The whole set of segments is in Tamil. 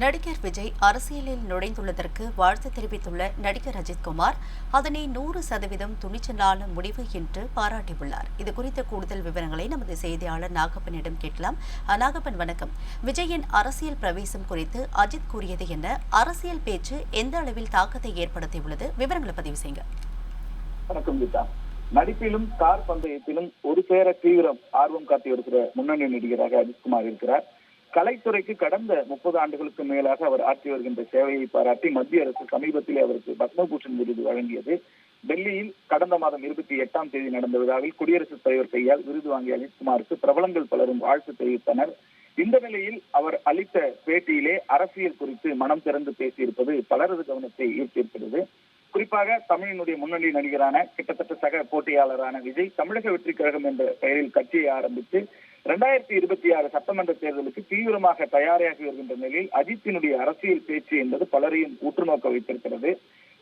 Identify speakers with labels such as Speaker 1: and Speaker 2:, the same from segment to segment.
Speaker 1: நடிகர் விஜய் அரசியலில் நுழைந்துள்ளதற்கு வாழ்த்து தெரிவித்துள்ள நடிகர் அஜித்குமார் அதனை நூறு சதவீதம் துணிச்சலான முடிவு என்று பாராட்டியுள்ளார். இது குறித்த கூடுதல் விவரங்களை நமது செய்தியாளர் நாகப்பனிடம் கேட்கலாம். நாகப்பன் வணக்கம். விஜயின் அரசியல் பிரவேசம் குறித்து அஜித் கூறியது என்ன? அரசியல் பேச்சு எந்த அளவில் தாக்கத்தை ஏற்படுத்தியுள்ளது? விவரங்களை பதிவு செய்யுங்க.
Speaker 2: வணக்கம் கீதா. நடிப்பிலும் கார் பந்தயத்திலும் ஒரு சேர தீவிரம் ஆர்வம் காட்டி வருகிற முன்னணி நடிகராக அஜித்குமார் இருக்கிறார். கலைத்துறைக்கு கடந்த முப்பது ஆண்டுகளுக்கு மேலாக அவர் ஆற்றி வருகின்ற சேவையை பாராட்டி மத்திய அரசு சமீபத்திலே அவருக்கு பத்மபூஷன் விருது வழங்கியது. டெல்லியில் கடந்த மாதம் இருபத்தி எட்டாம் தேதி நடந்த விழாவில் குடியரசுத் தலைவர் கையால் விருது வாங்கிய அஜித்குமாருக்கு பிரபலங்கள் பலரும் வாழ்த்து தெரிவித்தனர். இந்த நிலையில் அவர் அளித்த பேட்டியிலே அரசியல் குறித்து மனம் திறந்து பேசியிருப்பது பலரது கவனத்தை ஈர்த்திருக்கிறது. குறிப்பாக தமிழினுடைய முன்னணி நடிகரான கிட்டத்தட்ட சக போட்டியாளரான விஜய் தமிழக வெற்றி கழகம் என்ற பெயரில் கட்சியை ஆரம்பித்து இரண்டாயிரத்தி இருபத்தி ஆறு சட்டமன்ற தேர்தலுக்கு தீவிரமாக தயாராகி வருகின்ற நிலையில் அஜித்தினுடைய அரசியல் பேச்சு என்பது பலரையும் உற்றுநோக்க வைத்திருக்கிறது.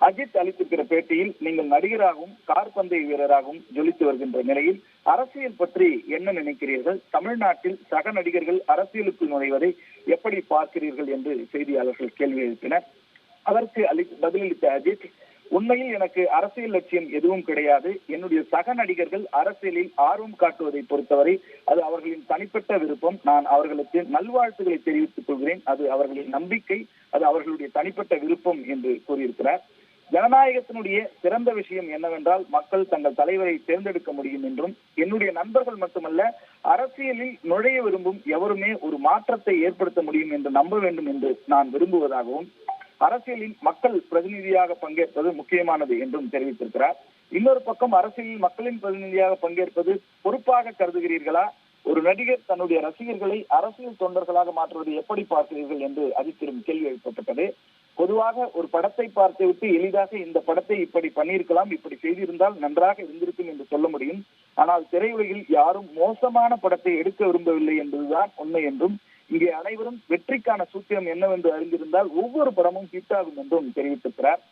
Speaker 2: அஜித் அளித்திருக்கிற பேட்டியில் நீங்கள் நடிகராகவும் கார்பந்தய வீரராகவும் ஜொலித்து வருகின்ற நிலையில் அரசியல் பற்றி என்ன நினைக்கிறீர்கள்? தமிழ்நாட்டில் சக நடிகர்கள் அரசியலுக்குள் நுழைவதை எப்படி பார்க்கிறீர்கள் என்று செய்தியாளர்கள் கேள்வி எழுப்பினர். அதற்கு அளி பதிலளித்த அஜித் உண்மையில் எனக்கு அரசியல் லட்சியம் எதுவும் கிடையாது. என்னுடைய சக நடிகர்கள் அரசியலில் ஆர்வம் காட்டுவதை பொறுத்தவரை அது அவர்களின் தனிப்பட்ட விருப்பம். நான் அவர்களுக்கு நல்வாழ்த்துக்களை தெரிவித்துக் கொள்கிறேன். அது அவர்களின் நம்பிக்கை அது அவர்களுடைய தனிப்பட்ட விருப்பம் என்று கூறியிருக்கிறார். ஜனநாயகத்தினுடைய சிறந்த விஷயம் என்னவென்றால் மக்கள் தங்கள் தலைவரை தேர்ந்தெடுக்க முடியும் என்றும் என்னுடைய நண்பர்கள் மட்டுமல்ல அரசியலில் நுழைய விரும்பும் எவருமே ஒரு மாற்றத்தை ஏற்படுத்த முடியும் என்று நம்ப வேண்டும் என்று நான் விரும்புவதாகவும் அரசியலில் மக்கள் பிரதிநிதியாக பங்கேற்பது முக்கியமானது என்றும் தெரிவித்திருக்கிறார். இன்னொரு பக்கம் அரசியலில் மக்களின் பிரதிநிதியாக பங்கேற்பது பொறுப்பாக கருதுகிறீர்களா? ஒரு நடிகர் தன்னுடைய ரசிகர்களை அரசியல் தொண்டர்களாக மாற்றுவது எப்படி பார்க்கிறீர்கள் என்று அஜித்திடம் கேள்வி எழுப்பப்பட்டது. பொதுவாக ஒரு படத்தை பார்த்துவிட்டு எளிதாக இந்த படத்தை இப்படி பண்ணியிருக்கலாம் இப்படி செய்திருந்தால் நன்றாக இருந்திருக்கும் என்று சொல்ல முடியும். ஆனால் திரையுலகில் யாரும் மோசமான படத்தை எடுக்க விரும்பவில்லை என்பதுதான் உண்மை என்றும் இங்கே அனைவரும் வெற்றிக்கான சூத்திரம் என்னவென்று அறிந்திருந்தால் ஒவ்வொரு படமும் ஹிட் ஆகும் என்றும் தெரிவித்திருக்கிறார்.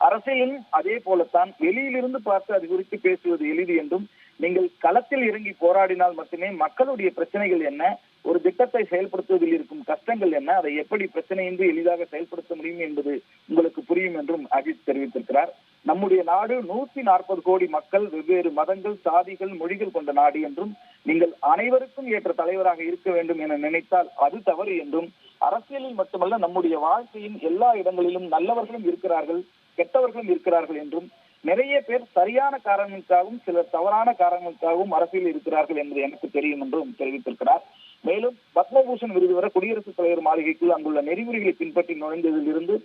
Speaker 2: அரசியலில் அதே போலத்தான் வெளியிலிருந்து பார்த்து அது குறித்து பேசுவது எளிது என்றும் நீங்கள் களத்தில் இறங்கி போராடினால் மட்டுமே மக்களுடைய பிரச்சனைகள் என்ன ஒரு திட்டத்தை செயல்படுத்துவதில் இருக்கும் கஷ்டங்கள் என்ன அதை எப்படி பிரச்சனையின்றி எளிதாக செயல்படுத்த முடியும் என்பது உங்களுக்கு புரியும் என்றும் அஜித் தெரிவித்திருக்கிறார். நம்முடைய நாடு நூத்தி நாற்பது கோடி மக்கள் வெவ்வேறு மதங்கள் சாதிகள் மொழிகள் கொண்ட நாடு என்றும் நீங்கள் அனைவருக்கும் ஏற்ற தலைவராக இருக்க வேண்டும் என நினைத்தால் அது தவறு என்றும் அரசியலில் மட்டுமல்ல நம்முடைய வாழ்க்கையின் எல்லா இடங்களிலும் நல்லவர்களும் இருக்கிறார்கள் கெட்டவர்களும் இருக்கிறார்கள் என்றும் நிறைய பேர் சரியான காரணங்களுக்காகவும் சிலர் தவறான காரணங்களுக்காகவும் அரசியல் இருக்கிறார்கள் என்பது எனக்கு தெரியும் என்றும் தெரிவித்திருக்கிறார். மேலும் பத்மபூஷன் விருது வர குடியரசுத் தலைவர் மாளிகைக்குள் அங்குள்ள நெறிமுறைகளை பின்பற்றி நுழைந்ததிலிருந்து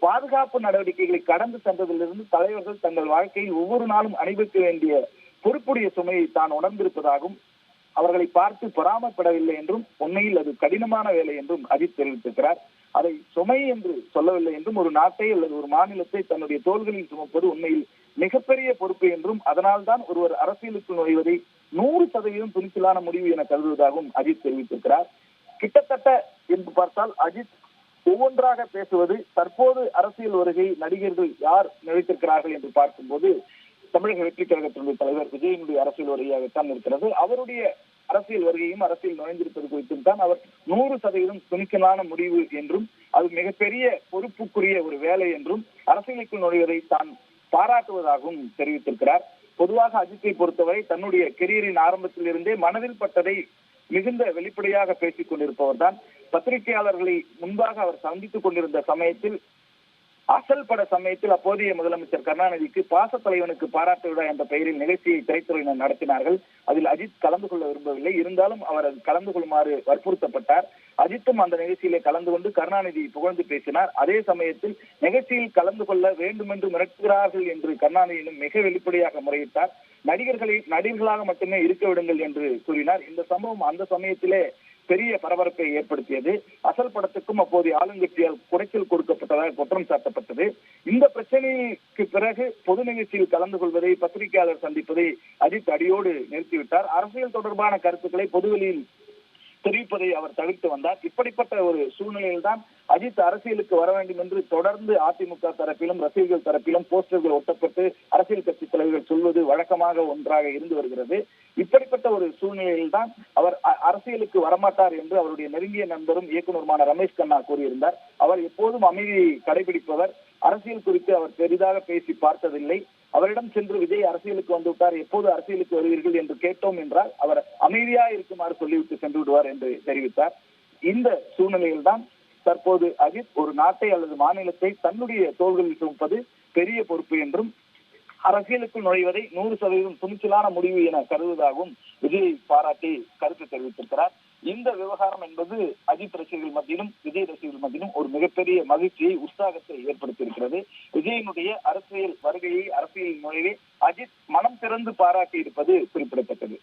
Speaker 2: பாதுகாப்பு நடவடிக்கைகளை கடந்து சென்றதிலிருந்து தலைவர்கள் தங்கள் வாழ்க்கையில் ஒவ்வொரு நாளும் அணிவிக்க வேண்டிய பொறுப்புடைய சுமையை தான் உணர்ந்திருப்பதாகவும் அவர்களை பார்த்து பொறாமப்படவில்லை என்றும் உண்மையில் அது கடினமான வேலை என்றும் அஜித் தெரிவித்திருக்கிறார். அதை சுமை என்று சொல்லவில்லை என்றும் ஒரு நாட்டை அல்லது ஒரு மாநிலத்தை தன்னுடைய தோள்களில் சுமப்பது உண்மையில் மிகப்பெரிய பொறுப்பு என்றும் அதனால்தான் ஒருவர் அரசியலுக்கு நுழைவதை நூறு சதவீதம் துணிச்சலான முடிவு என கருதுவதாகவும் அஜித் தெரிவித்திருக்கிறார். கிட்டத்தட்ட என்று பார்த்தால் அஜித் ஒவ்வொன்றாக பேசுவது தற்போது அரசியல் வருகை நடிகர்கள் யார் நினைத்திருக்கிறார்கள் என்று பார்க்கும்போது தமிழக வெற்றி கழகத்தினுடைய தலைவர் விஜயனுடைய அரசியல் வருகையாகத்தான் இருக்கிறது. அவருடைய அரசியல் வருகையும் அரசியல் நுழைந்திருப்பது குறித்தும் தான் அவர் நூறு சதவீதம் துணிச்சலான முடிவு என்றும் அது மிகப்பெரிய பொறுப்புக்குரிய ஒரு வேலை என்றும் அரசியலுக்குள் நுழைவதை தான் பாராட்டுவதாகவும் தெரிவித்திருக்கிறார். பொதுவாக அஜித்தை பொறுத்தவரை தன்னுடைய கெரியரின் ஆரம்பத்தில் இருந்தே மனதில் பட்டதை மிகுந்த வெளிப்படையாக பேசிக் கொண்டிருப்பவர் தான் பத்திரிகையாளர்களை முன்பாக அவர் சந்தித்துக் கொண்டிருந்த சமயத்தில் அசல் பட சமயத்தில் அப்போதைய முதலமைச்சர் கருணாநிதிக்கு பாச தலைவனுக்கு பாராட்டு விழா என்ற பெயரில் நிகழ்ச்சியை திரைத்துறையினர் நடத்தினார்கள். அதில் அஜித் கலந்து கொள்ள விரும்பவில்லை. இருந்தாலும் அவர் கலந்து கொள்ளுமாறு வற்புறுத்தப்பட்டார். அஜித்தும் அந்த நிகழ்ச்சியிலே கலந்து கொண்டு கருணாநிதி புகழ்ந்து பேசினார். அதே சமயத்தில் நிகழ்ச்சியில் கலந்து கொள்ள வேண்டும் என்று மிரட்டுகிறார்கள் என்று கருணாநிதியிடம் மிக வெளிப்படையாக முறையிட்டார். நடிகர்களை நடிகர்களாக மட்டுமே இருக்க விடுங்கள் என்று கூறினார். இந்த சம்பவம் அந்த சமயத்திலே பெரிய பரபரப்பை ஏற்படுத்தியது. அசல் படத்துக்கும் அப்போதைய ஆளுங்கட்சியால் குறைச்சல் கொடுக்கப்பட்டதாக குற்றம் சாட்டப்பட்டது. இந்த பிரச்சனைக்கு பிறகு பொது நிகழ்ச்சியில் கலந்து கொள்வதை பத்திரிகையாளர் சந்திப்பதை அஜித் அடியோடு நிறுத்திவிட்டார். அரசியல் தொடர்பான கருத்துக்களை பொதுவெளியில் தெரிவிப்பதை அவர் தவிர்த்து வந்தார். இப்படிப்பட்ட ஒரு சூழ்நிலையில்தான் அஜித் அரசியலுக்கு வர வேண்டும் என்று தொடர்ந்து அதிமுக தரப்பிலும் ரசிகர்கள் தரப்பிலும் போஸ்டர்கள் ஒட்டப்பட்டு அரசியல் கட்சி தலைவர்கள் சொல்வது வழக்கமாக ஒன்றாக இருந்து வருகிறது. இப்படிப்பட்ட ஒரு சூழ்நிலையில் தான் அவர் அ- அரசியலுக்கு வரமாட்டார் என்று அவருடைய நெருங்கிய நண்பரும் இயக்குநருமான ரமேஷ் கண்ணா கூறியிருந்தார். அவர் எப்போதும் அமைதியை கடைபிடிப்பவர். அரசியல் குறித்து அவர் பெரிதாக பேசி பார்த்ததில்லை. அவரிடம் சென்று விஜய் அரசியலுக்கு வந்து விட்டார் எப்போது அரசியலுக்கு வருவீர்கள் என்று கேட்டோம் என்றால் அவர் அமைதியா இருக்குமாறு சொல்லிவிட்டு சென்று விடுவார் என்று தெரிவித்தார். இந்த சூழ்நிலையில்தான் தற்போது அஜித் ஒரு நாட்டை அல்லது மாநிலத்தை தன்னுடைய தோள்களில் சுமப்பது பெரிய பொறுப்பு என்றும் அரசியலுக்குள் நுழைவதை நூறு சதவீதம் துணிச்சலான முடிவு என கருதுவதாகவும் விஜயை பாராட்டி கருத்து தெரிவித்திருக்கிறார். இந்த விவகாரம் என்பது அஜித் ரசிகர்கள் மத்தியிலும் விஜய் ரசிகர்கள் மத்தியிலும் ஒரு மிகப்பெரிய மகிழ்ச்சியை உற்சாகத்தை ஏற்படுத்தியிருக்கிறது. விஜயனுடைய அரசியல் வருகையை அரசியல் நுழைவை அஜித் மனம் திறந்து பாராட்டி இருப்பது குறிப்பிடத்தக்கது.